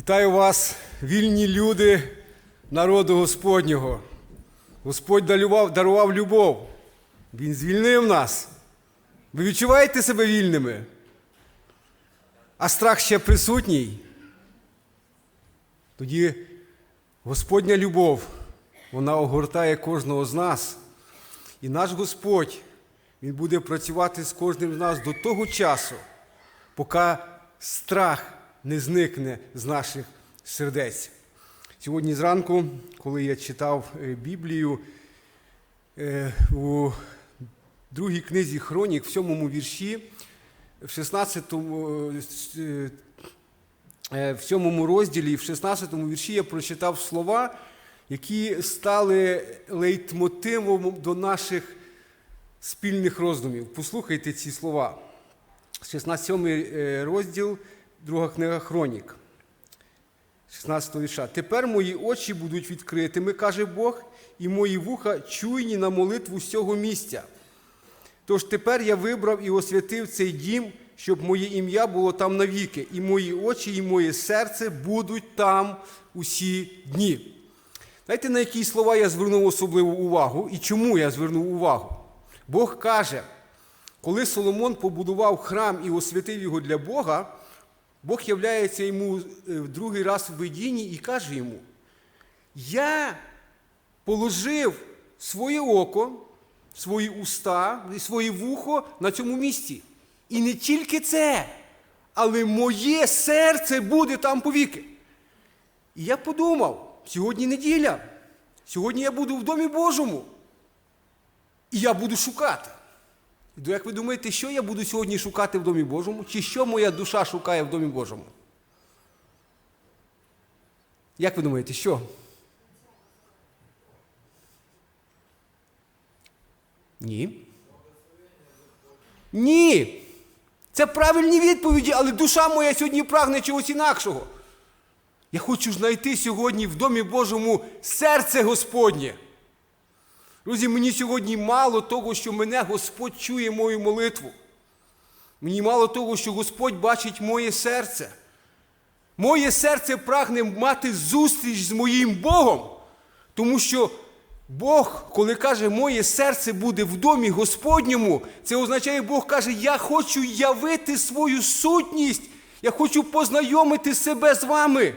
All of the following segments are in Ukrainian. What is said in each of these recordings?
Вітаю вас, вільні люди народу Господнього. Господь дарував, дарував любов. Він звільнив нас. Ви відчуваєте себе вільними? А страх ще присутній. Тоді Господня любов, вона огортає кожного з нас. І наш Господь, Він буде працювати з кожним з нас до того часу, поки страх не зникне з наших сердець. Сьогодні зранку, коли я читав е, Біблію е, у другій книзі Хронік, в сьомому вірші, в 16 е, в сьомому розділі, в 16 вірші я прочитав слова, які стали лейтмотивом до наших спільних роздумів. Послухайте ці слова. 16 е, розділ, друга книга Хронік. 16 вірша. Тепер мої очі будуть відкритими, каже Бог, і мої вуха чуйні на молитву з місця. Тож тепер я вибрав і освятив цей дім, щоб моє ім'я було там навіки, і мої очі, і моє серце будуть там усі дні. Знаєте, на які слова я звернув особливу увагу і чому я звернув увагу? Бог каже, коли Соломон побудував храм і освятив його для Бога, Бог являється йому е, в другий раз в видінні і каже йому: Я положив своє око, свої уста і своє вухо на цьому місці. І не тільки це, але моє серце буде там повіки. І я подумав, сьогодні неділя, сьогодні я буду в Домі Божому. І я буду шукати. Як ви думаєте, що я буду сьогодні шукати в Домі Божому? Чи що моя душа шукає в Домі Божому? Як ви думаєте, що? Ні. Ні. Це правильні відповіді, але душа моя сьогодні прагне чогось інакшого. Я хочу знайти сьогодні в Домі Божому серце Господнє. Друзі, мені сьогодні мало того, що мене Господь чує мою молитву. Мені мало того, що Господь бачить моє серце. Моє серце прагне мати зустріч з моїм Богом. Тому що Бог, коли каже, моє серце буде в домі Господньому, це означає, Бог каже, я хочу явити свою сутність, я хочу познайомити себе з вами.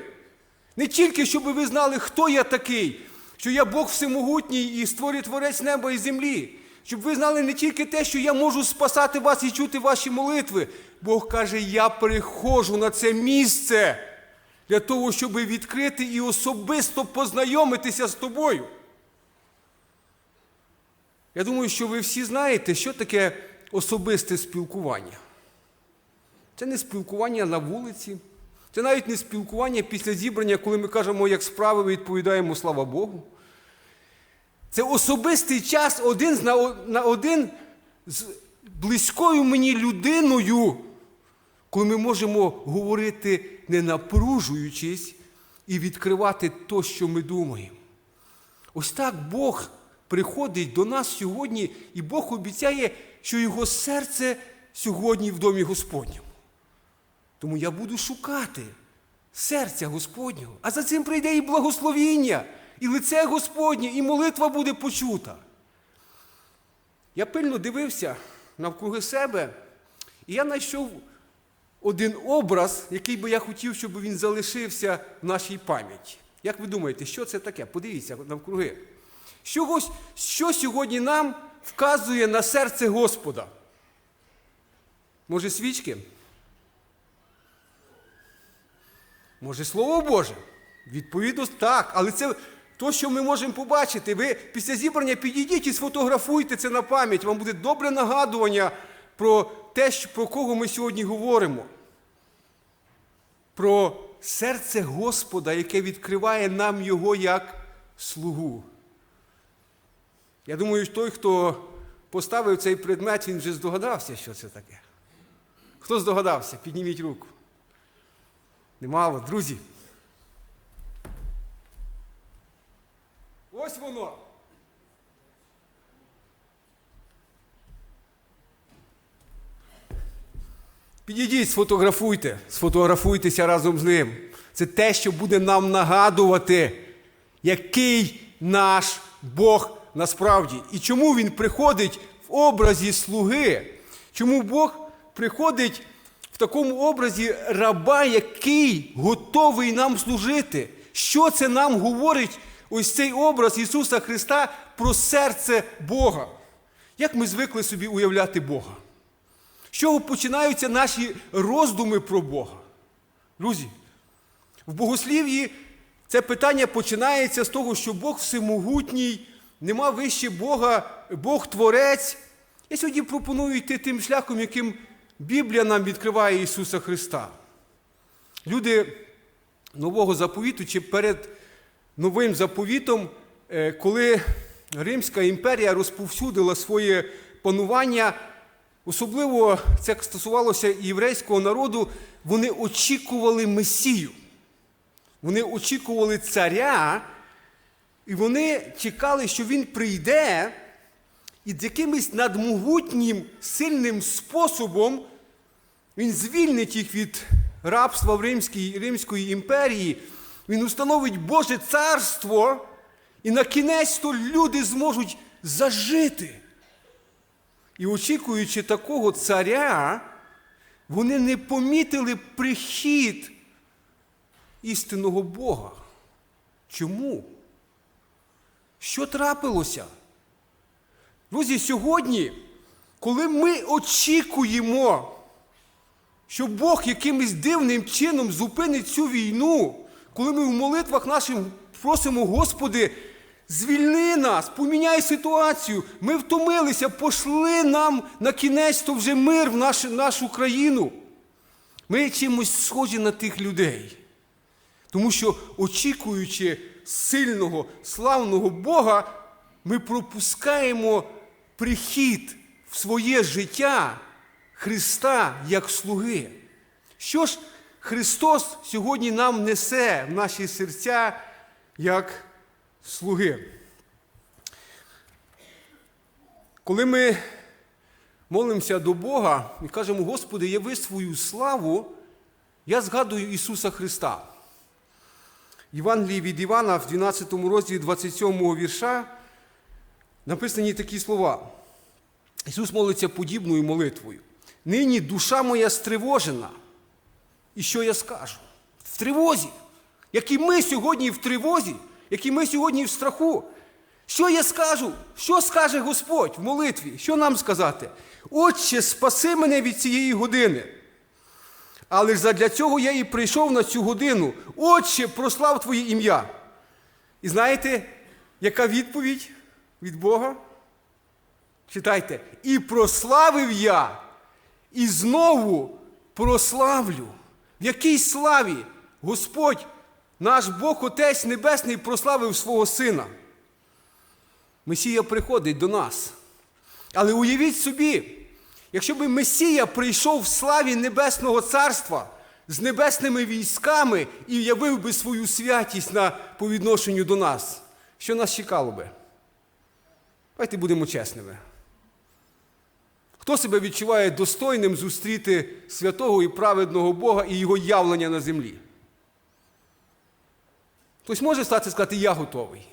Не тільки, щоб ви знали, хто я такий, що я Бог всемогутній і створює творець неба і землі. Щоб ви знали не тільки те, що я можу спасати вас і чути ваші молитви. Бог каже, я приходжу на це місце для того, щоб відкрити і особисто познайомитися з тобою. Я думаю, що ви всі знаєте, що таке особисте спілкування. Це не спілкування на вулиці, це навіть не спілкування після зібрання, коли ми кажемо, як справи, відповідаємо слава Богу. Це особистий час один на один з близькою мені людиною, коли ми можемо говорити, не напружуючись, і відкривати то, що ми думаємо. Ось так Бог приходить до нас сьогодні, і Бог обіцяє, що його серце сьогодні в домі Господньому. Тому я буду шукати серця Господнього, а за цим прийде і благословіння, і лице Господнє, і молитва буде почута. Я пильно дивився навкруги себе, і я знайшов один образ, який би я хотів, щоб він залишився в нашій пам'яті. Як ви думаєте, що це таке? Подивіться навкруги. Що, що сьогодні нам вказує на серце Господа? Може, свічки? Може, Слово Боже? Відповідно, так. Але це то, що ми можемо побачити. Ви після зібрання підійдіть і сфотографуйте це на пам'ять. Вам буде добре нагадування про те, про кого ми сьогодні говоримо. Про серце Господа, яке відкриває нам Його як слугу. Я думаю, той, хто поставив цей предмет, він вже здогадався, що це таке. Хто здогадався? Підніміть руку. Немало, друзі. Ось воно. Підійдіть, сфотографуйте, сфотографуйтеся разом з ним. Це те, що буде нам нагадувати, який наш Бог насправді. І чому Він приходить в образі слуги? Чому Бог приходить такому образі раба, який готовий нам служити? Що це нам говорить ось цей образ Ісуса Христа про серце Бога? Як ми звикли собі уявляти Бога? З чого починаються наші роздуми про Бога? Друзі, в богослів'ї це питання починається з того, що Бог всемогутній, нема вище Бога, Бог Творець. Я сьогодні пропоную йти тим шляхом, яким Біблія нам відкриває Ісуса Христа. Люди нового заповіту чи перед новим заповітом, е, коли Римська імперія розповсюдила своє панування, особливо це стосувалося єврейського народу, вони очікували Месію. Вони очікували царя, і вони чекали, що він прийде і з якимось надмогутнім сильним способом він звільнить їх від рабства в Римській, Римської імперії, він установить Боже царство, і на кінець то люди зможуть зажити. І очікуючи такого царя, вони не помітили прихід істинного Бога. Чому? Що трапилося? Друзі, сьогодні, коли ми очікуємо, що Бог якимось дивним чином зупинить цю війну, коли ми в молитвах наших просимо, Господи, звільни нас, поміняй ситуацію, ми втомилися, пошли нам на кінець то вже мир в нашу, нашу країну. Ми чимось схожі на тих людей. Тому що, очікуючи сильного, славного Бога, ми пропускаємо прихід в своє життя Христа як слуги. Що ж Христос сьогодні нам несе в наші серця як слуги? Коли ми молимося до Бога і кажемо, Господи, яви свою славу, я згадую Ісуса Христа. Євангелії від Івана в 12 розділі 27 вірша написані такі слова. Ісус молиться подібною молитвою. Нині душа моя стривожена. І що я скажу? В тривозі. Як і ми сьогодні в тривозі, як і ми сьогодні в страху. Що я скажу? Що скаже Господь в молитві? Що нам сказати? Отче, спаси мене від цієї години. Але ж задля цього я і прийшов на цю годину. Отче, прослав Твоє ім'я. І знаєте, яка відповідь від Бога? Читайте, і прославив я, і знову прославлю. В якій славі Господь, наш Бог Отець Небесний, прославив свого Сина. Месія приходить до нас. Але уявіть собі, якщо б Месія прийшов в славі Небесного Царства з небесними військами і явив би свою святість на, по відношенню до нас, що нас чекало би? Давайте будемо чесними. Хто себе відчуває достойним зустріти святого і праведного Бога і Його явлення на землі? Хтось може стати і сказати, я готовий.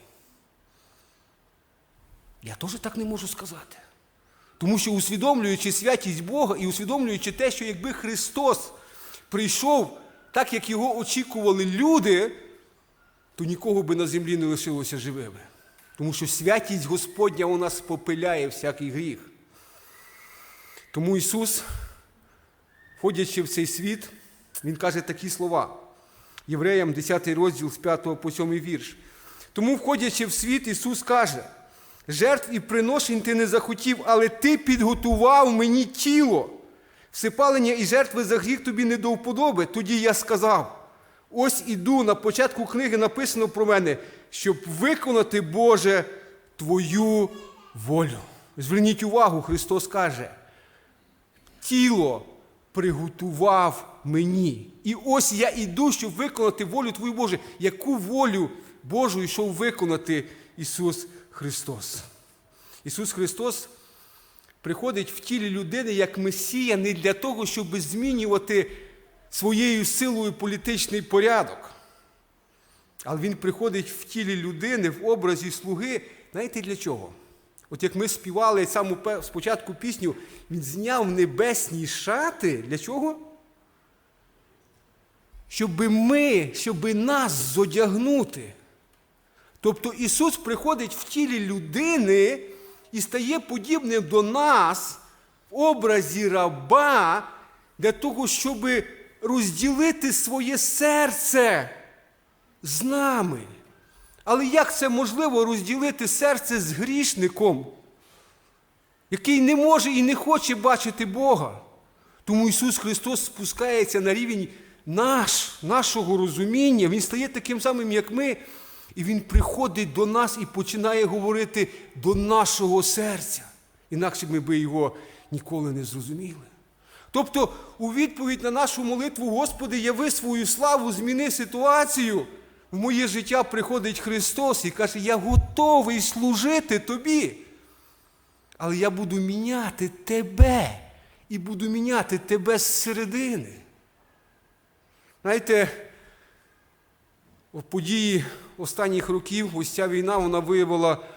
Я теж так не можу сказати. Тому що усвідомлюючи святість Бога і усвідомлюючи те, що якби Христос прийшов так, як його очікували люди, то нікого би на землі не лишилося живими. Тому що святість Господня у нас попиляє всякий гріх. Тому Ісус, входячи в цей світ, Він каже такі слова. Євреям 10 розділ з 5 по 7 вірш. Тому, входячи в світ, Ісус каже, жертв і приношень ти не захотів, але ти підготував мені тіло. Всипалення і жертви за гріх тобі не до вподоби. Тоді я сказав: ось іду, на початку книги написано про мене, щоб виконати, Боже, Твою волю. Зверніть увагу, Христос каже, тіло приготував мені. І ось я іду, щоб виконати волю Твою Боже. Яку волю Божу йшов виконати Ісус Христос? Ісус Христос приходить в тілі людини як Месія не для того, щоб змінювати своєю силою політичний порядок. Але він приходить в тілі людини, в образі слуги. Знаєте для чого? От як ми співали саму спочатку пісню, він зняв небесні шати. Для чого? Щоби ми, щоби нас зодягнути. Тобто Ісус приходить в тілі людини і стає подібним до нас в образі раба для того, щоб розділити своє серце з нами. Але як це можливо розділити серце з грішником, який не може і не хоче бачити Бога? Тому Ісус Христос спускається на рівень наш, нашого розуміння. Він стає таким самим, як ми, і Він приходить до нас і починає говорити до нашого серця. Інакше ми би його ніколи не зрозуміли. Тобто, у відповідь на нашу молитву, Господи, яви свою славу, зміни ситуацію. В моє життя приходить Христос і каже, я готовий служити тобі. Але я буду міняти тебе і буду міняти тебе зсередини. Знаєте, в події останніх років ось ця війна вона виявила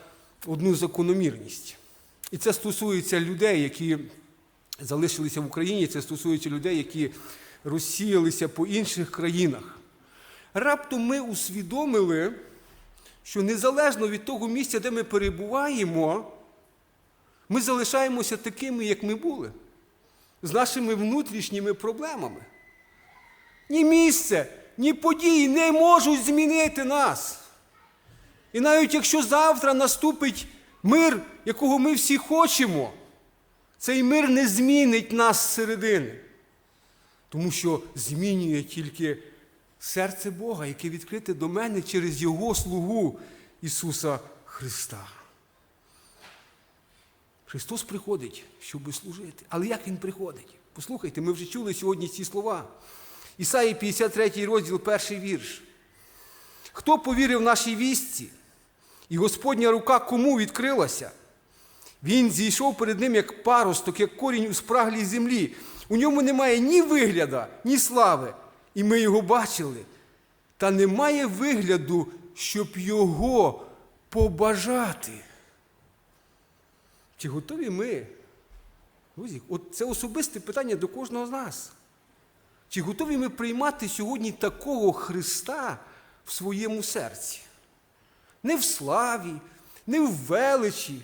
одну закономірність. І це стосується людей, які залишилися в Україні, це стосується людей, які розсіялися по інших країнах. Раптом ми усвідомили, що незалежно від того місця, де ми перебуваємо, ми залишаємося такими, як ми були, з нашими внутрішніми проблемами. Ні місце, ні події не можуть змінити нас. І навіть якщо завтра наступить мир, якого ми всі хочемо, цей мир не змінить нас зсередини. Тому що змінює тільки серце Бога, яке відкрите до мене через Його слугу Ісуса Христа. Христос приходить, щоб служити. Але як Він приходить? Послухайте, ми вже чули сьогодні ці слова. Ісаї 53 розділ, перший вірш. Хто повірив нашій вістці? І Господня рука кому відкрилася? Він зійшов перед ним як паросток, як корінь у спраглій землі. У ньому немає ні вигляда, ні слави. І ми його бачили. Та немає вигляду, щоб його побажати. Чи готові ми? Друзі, от це особисте питання до кожного з нас. Чи готові ми приймати сьогодні такого Христа в своєму серці? Не в славі, не в величі,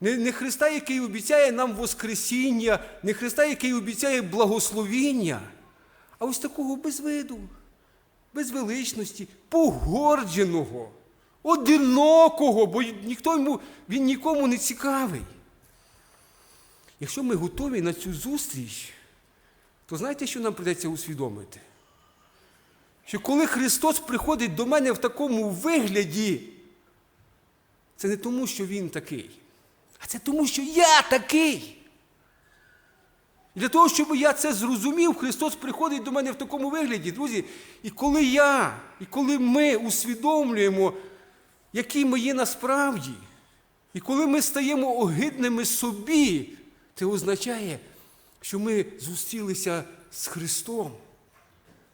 не, не Христа, який обіцяє нам Воскресіння, не Христа, який обіцяє благословіння, а ось такого без виду, без величності, погордженого, одинокого, бо ніхто йому, він нікому не цікавий. Якщо ми готові на цю зустріч, то знаєте, що нам придеться усвідомити? Що коли Христос приходить до мене в такому вигляді, це не тому, що Він такий, а це тому, що я такий. Для того, щоб я це зрозумів, Христос приходить до мене в такому вигляді, друзі. І коли я, і коли ми усвідомлюємо, які ми є насправді, і коли ми стаємо огидними собі, це означає, що ми зустрілися з Христом.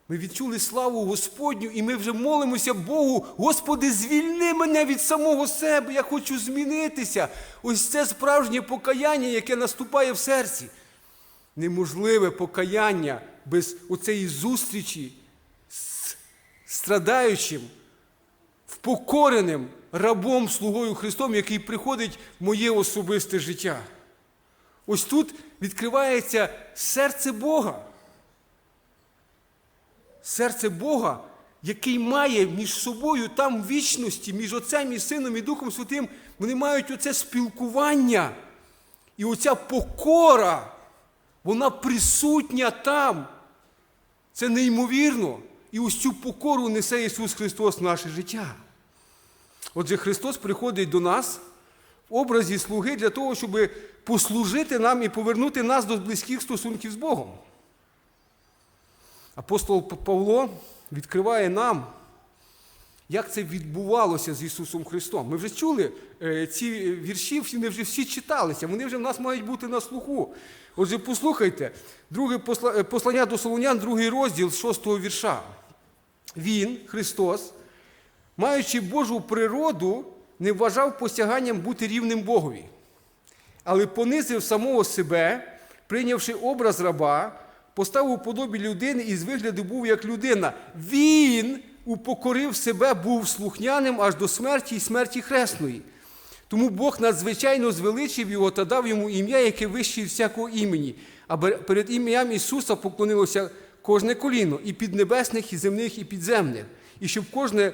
Ми відчули славу Господню, і ми вже молимося Богу, Господи, звільни мене від самого себе, я хочу змінитися. Ось це справжнє покаяння, яке наступає в серці. Неможливе покаяння без оцеї зустрічі з страдаючим, впокореним рабом, слугою Христом, який приходить в моє особисте життя. Ось тут відкривається серце Бога. Серце Бога, який має між собою там вічності, між Отцем і Сином і Духом Святим, вони мають оце спілкування. І оця покора, вона присутня там. Це неймовірно. І ось цю покору несе Ісус Христос в наше життя. Отже, Христос приходить до нас в образі слуги для того, щоб послужити нам і повернути нас до близьких стосунків з Богом. Апостол Павло відкриває нам, як це відбувалося з Ісусом Христом. Ми вже чули е, ці вірші, вони вже всі читалися, вони вже в нас мають бути на слуху. Отже, послухайте, друге е, послання до Солонян, другий розділ з шостого вірша. Він, Христос, маючи Божу природу, не вважав посяганням бути рівним Богові, але понизив самого себе, прийнявши образ раба, поставив у подобі людини і з вигляду був як людина. Він упокорив себе, був слухняним аж до смерті і смерті хресної. Тому Бог надзвичайно звеличив його та дав йому ім'я, яке вище всякого імені. А перед ім'ям Ісуса поклонилося кожне коліно, і піднебесних, і земних, і підземних. І щоб, кожне,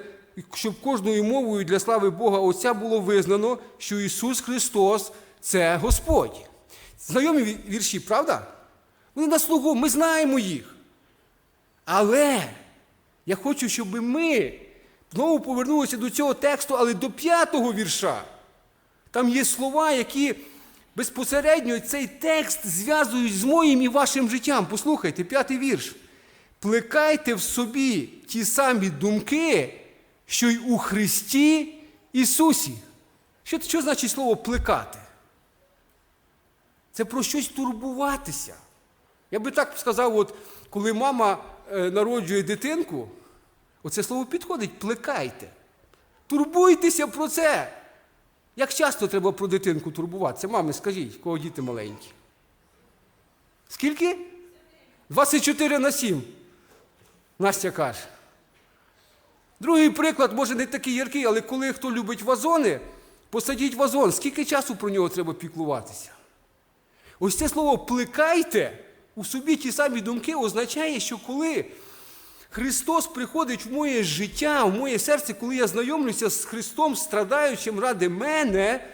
щоб кожною мовою для слави Бога Отця було визнано, що Ісус Христос це Господь. Знайомі вірші, правда? Вони на слугу, ми знаємо їх. Але я хочу, щоб ми знову повернулися до цього тексту, але до п'ятого вірша. Там є слова, які безпосередньо цей текст зв'язують з моїм і вашим життям. Послухайте, п'ятий вірш. Плекайте в собі ті самі думки, що й у Христі Ісусі. Що, що значить слово плекати? Це про щось турбуватися. Я би так сказав, от, коли мама е, народжує дитинку, оце слово підходить плекайте. Турбуйтеся про це. Як часто треба про дитинку турбуватися? Мами, скажіть, кого діти маленькі? Скільки? 24 на 7. Настя каже. Другий приклад, може, не такий яркий, але коли хто любить вазони, посадіть вазон. Скільки часу про нього треба піклуватися? Ось це слово плекайте у собі ті самі думки означає, що коли Христос приходить в моє життя, в моє серце, коли я знайомлюся з Христом, страдаючим ради мене,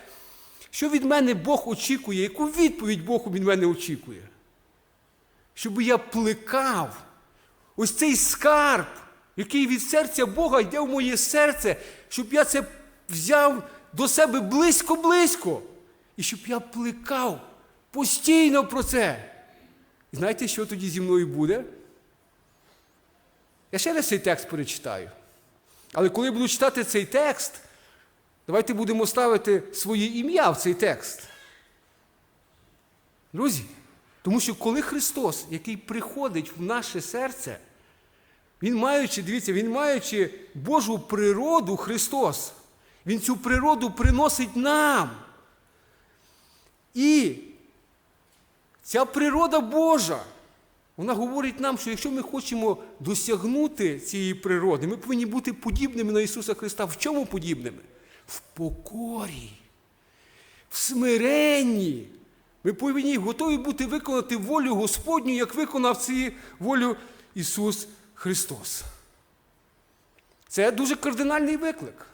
що від мене Бог очікує, яку відповідь Бог від мене очікує? Щоб я плекав ось цей скарб, який від серця Бога йде в моє серце, щоб я це взяв до себе близько-близько. І щоб я плекав постійно про це. Знаєте, що тоді зі мною буде? Я ще раз цей текст перечитаю. Але коли буду читати цей текст, давайте будемо ставити своє ім'я в цей текст. Друзі, тому що коли Христос, який приходить в наше серце, Він маючи, дивіться, Він маючи Божу природу Христос, Він цю природу приносить нам. І ця природа Божа, вона говорить нам, що якщо ми хочемо досягнути цієї природи, ми повинні бути подібними на Ісуса Христа. В чому подібними? В покорі, в смиренні. Ми повинні готові бути виконати волю Господню, як виконав цю волю Ісус Христос. Це дуже кардинальний виклик.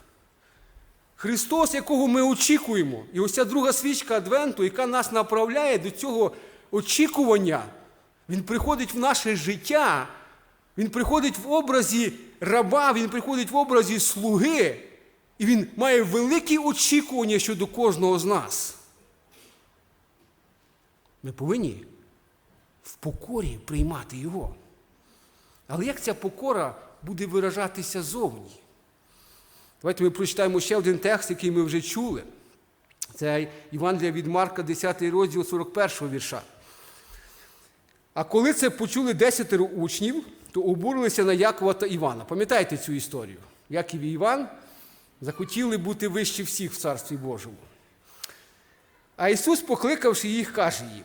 Христос, якого ми очікуємо, і ось ця друга свічка Адвенту, яка нас направляє до цього очікування, Він приходить в наше життя, Він приходить в образі раба, Він приходить в образі слуги, і Він має великі очікування щодо кожного з нас. Ми повинні в покорі приймати Його. Але як ця покора буде виражатися зовні? Давайте ми прочитаємо ще один текст, який ми вже чули. Це Євангелія від Марка, 10 розділ 41 вірша. А коли це почули десятеро учнів, то обурилися на Якова та Івана. Пам'ятаєте цю історію? Яків і Іван захотіли бути вищі всіх в Царстві Божому. А Ісус, покликавши їх, каже їм: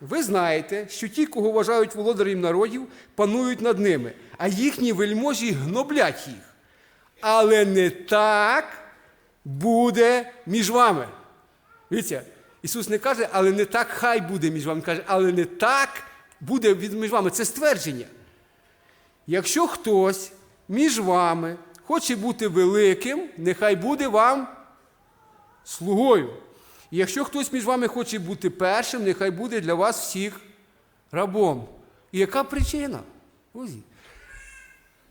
ви знаєте, що ті, кого вважають володарем народів, панують над ними, а їхні вельможі гноблять їх. Але не так буде між вами. Дивіться, Ісус не каже, але не так хай буде між вами. Каже, але не так буде між вами. Це ствердження. Якщо хтось між вами хоче бути великим, нехай буде вам слугою. Якщо хтось між вами хоче бути першим, нехай буде для вас всіх рабом. І яка причина? Друзі,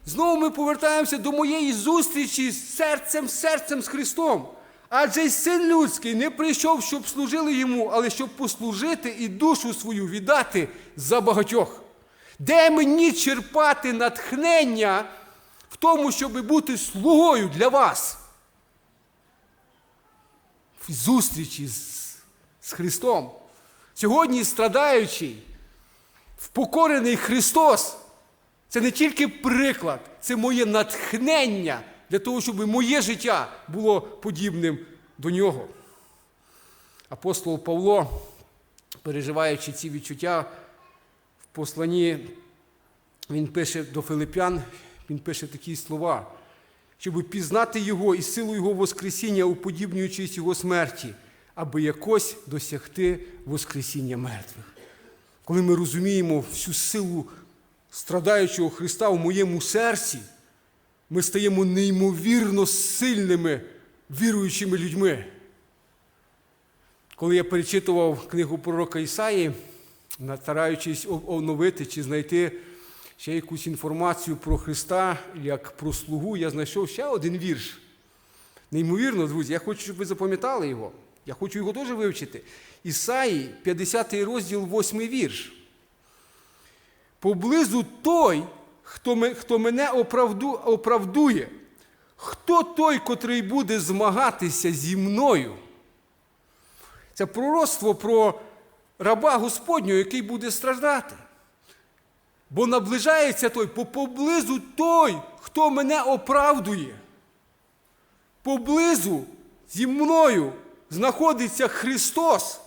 Знову ми повертаємося до моєї зустрічі з серцем, серцем з Христом. Адже й син людський не прийшов, щоб служили йому, але щоб послужити і душу свою віддати за багатьох. Де мені черпати натхнення в тому, щоб бути слугою для вас. В зустрічі з, з Христом. Сьогодні страдаючий, впокорений Христос. Це не тільки приклад, це моє натхнення для того, щоб моє життя було подібним до нього. Апостол Павло, переживаючи ці відчуття в посланні, він пише до Филип'ян, він пише такі слова, щоб пізнати Його і силу Його Воскресіння, уподібнюючись Його смерті, аби якось досягти Воскресіння мертвих. Коли ми розуміємо всю силу страдаючого Христа в моєму серці, ми стаємо неймовірно сильними віруючими людьми. Коли я перечитував книгу пророка Ісаї, стараючись оновити чи знайти ще якусь інформацію про Христа, як про слугу, я знайшов ще один вірш. Неймовірно, друзі, я хочу, щоб ви запам'ятали його. Я хочу його теж вивчити. Ісаї, 50 розділ, 8 вірш. Поблизу той, хто хто мене оправду, оправдує, хто той, котрий буде змагатися зі мною. Це пророцтво про раба Господнього, який буде страждати. Бо наближається той, по поблизу той, хто мене оправдує. Поблизу зі мною знаходиться Христос,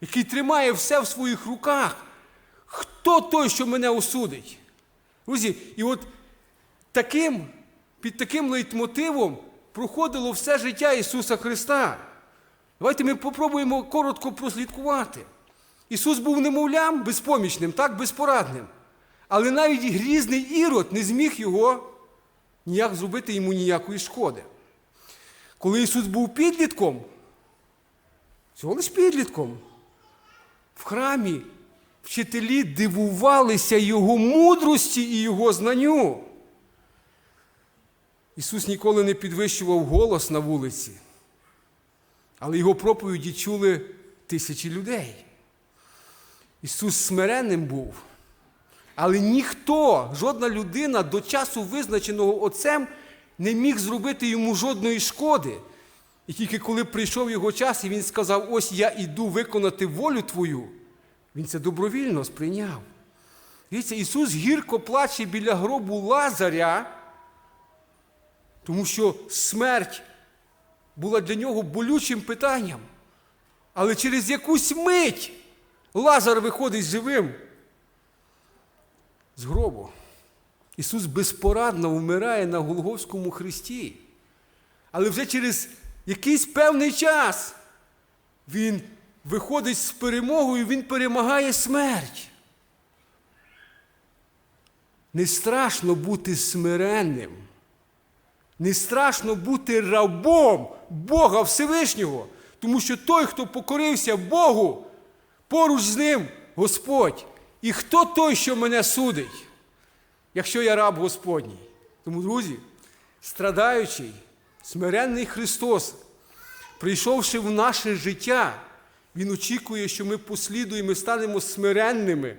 який тримає все в своїх руках. Хто той, що мене осудить? Друзі, і от таким, під таким лейтмотивом проходило все життя Ісуса Христа. Давайте ми попробуємо коротко прослідкувати. Ісус був немовлям безпомічним, так, безпорадним. Але навіть грізний ірод не зміг його ніяк зробити йому ніякої шкоди. Коли Ісус був підлітком, всього лиш підлітком, в храмі вчителі дивувалися Його мудрості і Його знанню. Ісус ніколи не підвищував голос на вулиці, але Його проповіді чули тисячі людей. Ісус смиренним був. Але ніхто, жодна людина до часу, визначеного Отцем, не міг зробити йому жодної шкоди. І тільки коли прийшов його час, і він сказав: Ось я іду виконати волю Твою, він це добровільно сприйняв. Дивіться, Ісус гірко плаче біля гробу Лазаря, тому що смерть була для нього болючим питанням. Але через якусь мить Лазар виходить живим з гробу. Ісус безпорадно вмирає на Голговському хресті. Але вже через якийсь певний час Він виходить з перемогою, Він перемагає смерть. Не страшно бути смиренним. Не страшно бути рабом Бога Всевишнього. Тому що той, хто покорився Богу, поруч з ним Господь. І хто той, що мене судить, якщо я раб Господній? Тому, друзі, страдаючий, смиренний Христос, прийшовши в наше життя, Він очікує, що ми послідуємо і станемо смиренними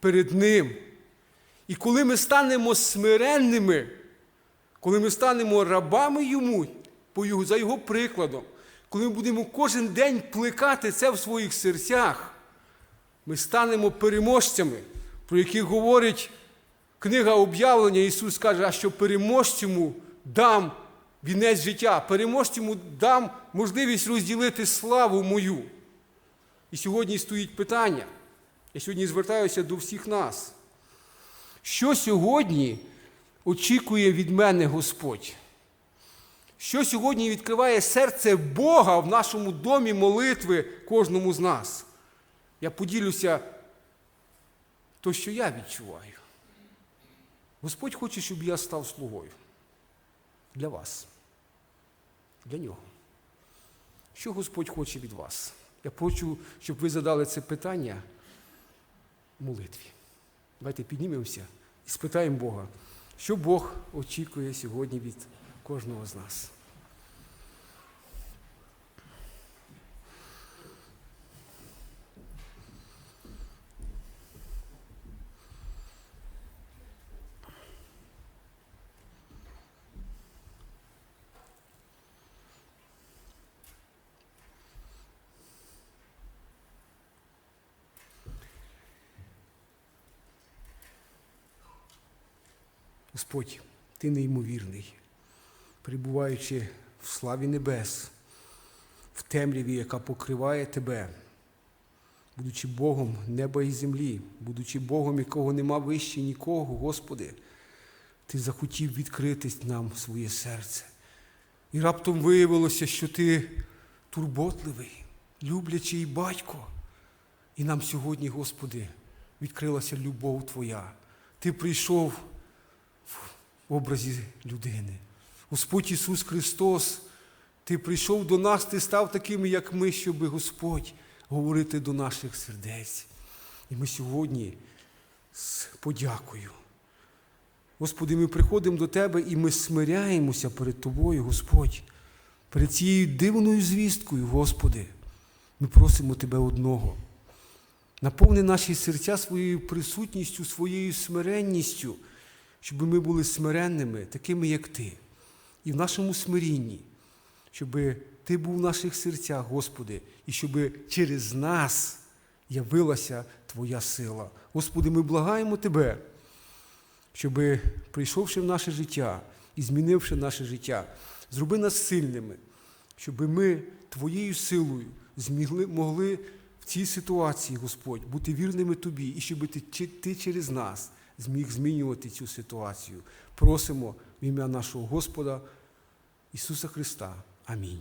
перед Ним. І коли ми станемо смиренними, коли ми станемо рабами Йому, за Його прикладом, коли ми будемо кожен день плекати це в своїх серцях, ми станемо переможцями, про яких говорить книга об'явлення. Ісус каже, а що переможцю дам вінець життя, переможцю дам можливість розділити славу мою. І сьогодні стоїть питання. Я сьогодні звертаюся до всіх нас. Що сьогодні очікує від мене Господь? Що сьогодні відкриває серце Бога в нашому домі молитви кожному з нас? Я поділюся то, що я відчуваю. Господь хоче, щоб я став слугою для вас, для нього. Що Господь хоче від вас? Я хочу, щоб ви задали це питання в молитві. Давайте піднімемося і спитаємо Бога, що Бог очікує сьогодні від кожного з нас. Господь, Ти неймовірний, перебуваючи в славі небес, в темряві, яка покриває Тебе, будучи Богом неба і землі, будучи Богом, якого нема вище нікого, Господи, Ти захотів відкритись нам своє серце. І раптом виявилося, що ти турботливий, люблячий батько. І нам сьогодні, Господи, відкрилася любов Твоя. Ти прийшов в образі людини. Господь Ісус Христос, Ти прийшов до нас, Ти став такими, як ми, щоб Господь говорити до наших сердець. І ми сьогодні з подякою. Господи, ми приходимо до Тебе і ми смиряємося перед Тобою, Господь, перед цією дивною звісткою, Господи. Ми просимо Тебе одного. Наповни наші серця своєю присутністю, своєю смиренністю, щоб ми були смиренними, такими, як Ти. І в нашому смирінні, щоб Ти був в наших серцях, Господи, і щоб через нас явилася Твоя сила. Господи, ми благаємо Тебе, щоб, прийшовши в наше життя і змінивши наше життя, зроби нас сильними, щоб ми Твоєю силою змігли, могли в цій ситуації, Господь, бути вірними Тобі, і щоб ти, ти через нас зміг змінювати цю ситуацію. Просимо в ім'я нашого Господа Ісуса Христа. Амінь.